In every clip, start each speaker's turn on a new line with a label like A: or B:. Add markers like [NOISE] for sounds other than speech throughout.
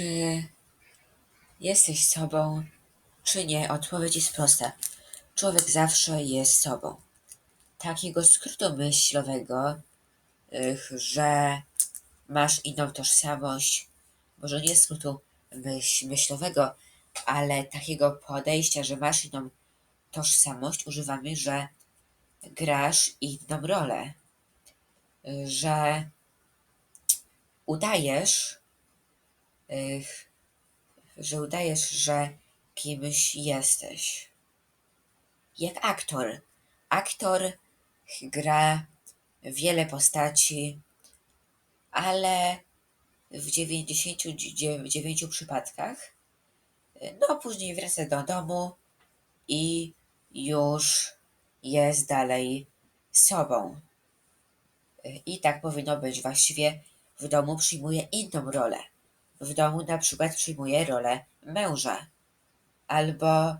A: Czy jesteś sobą, czy nie? Odpowiedź jest prosta. Człowiek zawsze jest sobą. Takiego skrótu myślowego, że masz inną tożsamość, może nie skrótu myśl, myślowego, ale takiego podejścia, że masz inną tożsamość, używamy, że grasz inną rolę, że udajesz, że udajesz, że kimś jesteś. Jak aktor. Aktor gra wiele postaci, ale w 99 przypadkach, no później wraca do domu i już jest dalej sobą. I tak powinno być. Właściwie w domu przyjmuje inną rolę. W domu na przykład przyjmuje rolę męża albo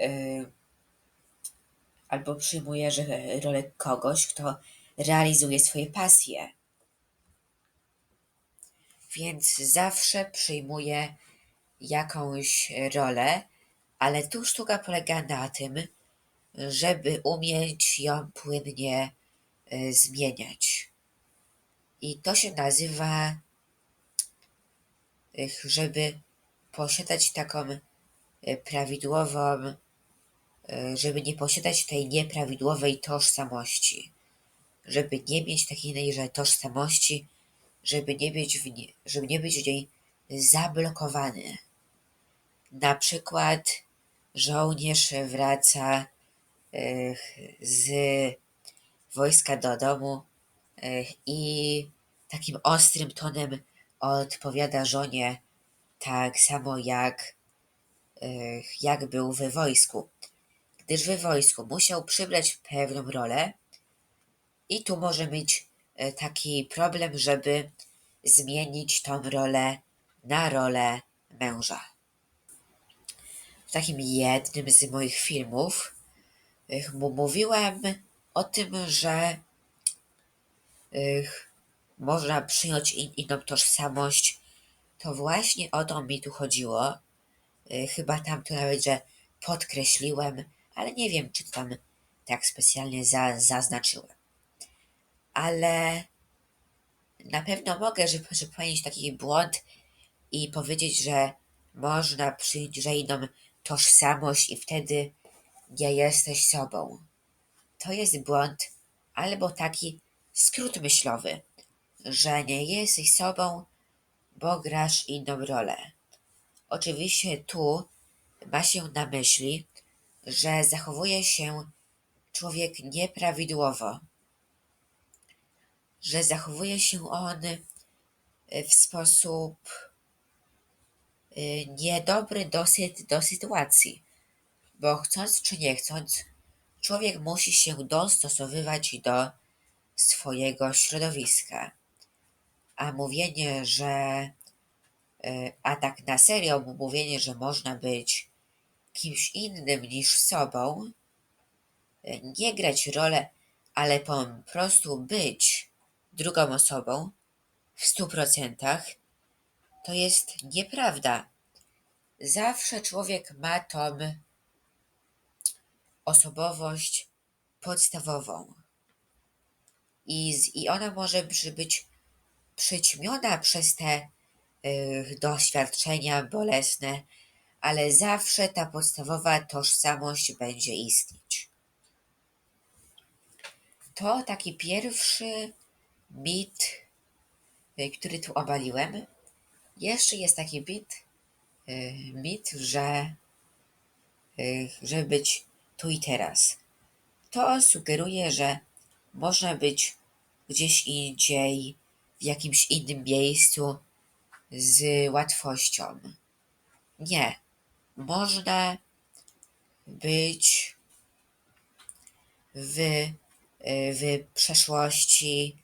A: yy, albo przyjmuje że rolę kogoś, kto realizuje swoje pasje. Więc zawsze przyjmuje jakąś rolę, ale tu sztuka polega na tym, żeby umieć ją płynnie y, zmieniać. I to się nazywa, żeby posiadać taką y, prawidłową, y, żeby nie posiadać tej nieprawidłowej tożsamości, żeby nie mieć takiej że tożsamości, żeby nie być w nie, żeby nie być w niej zablokowany. Na przykład żołnierz wraca y, z wojska do domu y, i takim ostrym tonem odpowiada żonie tak samo jak, y, jak był we wojsku. Gdyż we wojsku musiał przybrać pewną rolę i tu może mieć y, taki problem, żeby zmienić tą rolę na rolę męża. W takim jednym z moich filmów mu mówiłem o tym, że można przyjąć in, inną tożsamość. To właśnie o to mi tu chodziło. Y, Chyba tam to nawet, że podkreśliłem, ale nie wiem, czy to tam tak specjalnie za, zaznaczyłem. Ale na pewno mogę, że, że popełnić taki błąd i powiedzieć, że można przyjąć że inną tożsamość i wtedy nie jesteś sobą. To jest błąd albo taki skrót myślowy, że nie jesteś sobą, bo grasz inną rolę. Oczywiście tu ma się na myśli, że zachowuje się człowiek nieprawidłowo, że zachowuje się on w sposób y, niedobry do, sy- do sytuacji, bo chcąc czy nie chcąc, człowiek musi się dostosowywać do swojego środowiska. A mówienie, że y, a tak na serio mówienie, że można być kimś innym niż sobą, y, nie grać rolę, ale po prostu być drugą osobą w stu procentach, to jest nieprawda. Zawsze człowiek ma tą osobowość podstawową. I, z, i ona może być przyćmiona przez te y, doświadczenia bolesne, ale zawsze ta podstawowa tożsamość będzie istnieć. To taki pierwszy mit, y, który tu obaliłem. Jeszcze jest taki mit, y, mit, że y, żeby być tu i teraz. To sugeruje, że można być gdzieś indziej, w jakimś innym miejscu z łatwością. Nie. Można być w, w przeszłości,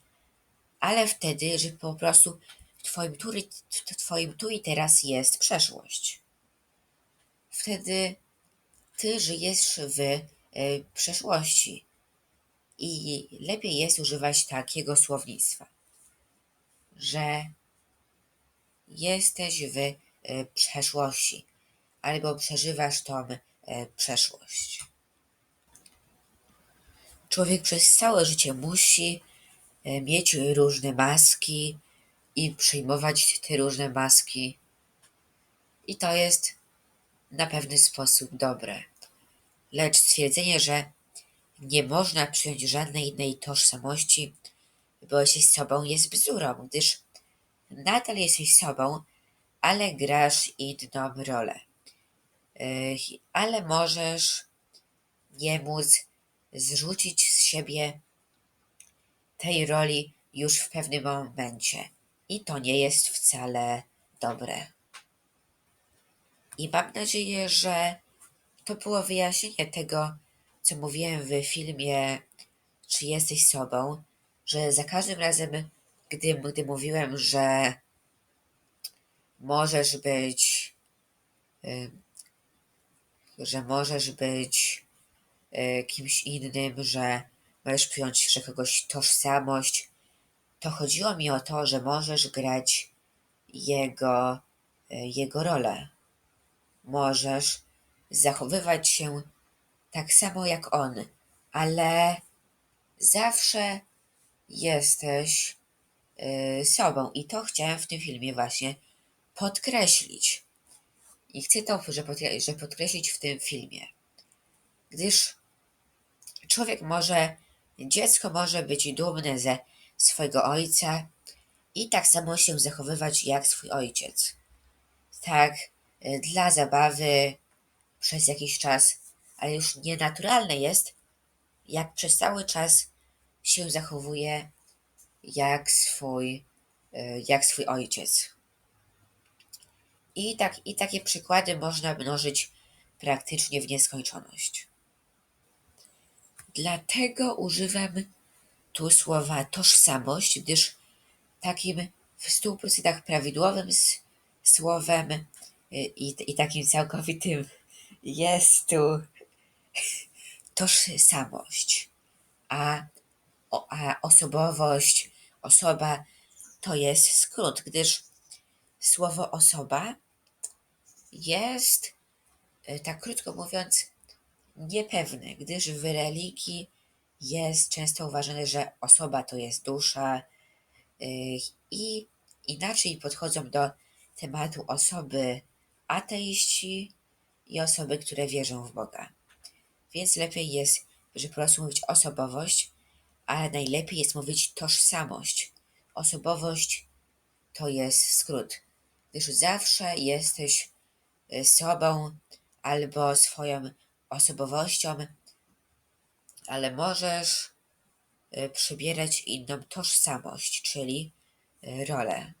A: ale wtedy, że po prostu w twoim, tu, w twoim tu i teraz jest przeszłość. Wtedy ty żyjesz w y, przeszłości i lepiej jest używać takiego słownictwa, że jesteś w e, przeszłości albo przeżywasz tą e, przeszłość. Człowiek przez całe życie musi e, mieć różne maski i przyjmować te różne maski. I to jest na pewny sposób dobre. Lecz stwierdzenie, że nie można przyjąć żadnej innej tożsamości, bo jesteś sobą, jest bzdurą, gdyż nadal jesteś sobą, ale grasz inną rolę. Ale możesz nie móc zrzucić z siebie tej roli już w pewnym momencie. I to nie jest wcale dobre. I mam nadzieję, że to było wyjaśnienie tego, co mówiłem w filmie Czy jesteś sobą, że za każdym razem, gdy, gdy mówiłem, że możesz być, że możesz być y, kimś innym, że możesz przyjąć kogoś tożsamość, to chodziło mi o to, że możesz grać jego, y, jego rolę. Możesz zachowywać się tak samo jak on, ale zawsze jesteś y, sobą. I to chciałem w tym filmie właśnie podkreślić. I chcę to, że, podkre- że podkreślić w tym filmie. Gdyż człowiek może, dziecko może być dumne ze swojego ojca i tak samo się zachowywać jak swój ojciec. Tak, y, dla zabawy przez jakiś czas, ale już nienaturalne jest, jak przez cały czas się zachowuje jak swój, y, jak swój ojciec. I, tak, I takie przykłady można mnożyć praktycznie w nieskończoność. Dlatego używam tu słowa tożsamość, gdyż takim w 100% prawidłowym słowem y, i, i takim całkowitym jest tu [LAUGHS] tożsamość, a, a osobowość, osoba to jest skrót, gdyż słowo osoba jest, y, tak krótko mówiąc, niepewne, gdyż w religii jest często uważane, że osoba to jest dusza y, i inaczej podchodzą do tematu osoby ateiści i osoby, które wierzą w Boga. Więc lepiej jest, że po prostu mówić osobowość, ale najlepiej jest mówić tożsamość. Osobowość to jest skrót, gdyż zawsze jesteś y, sobą albo swoją osobowością, ale możesz y, przybierać inną tożsamość, czyli y, rolę.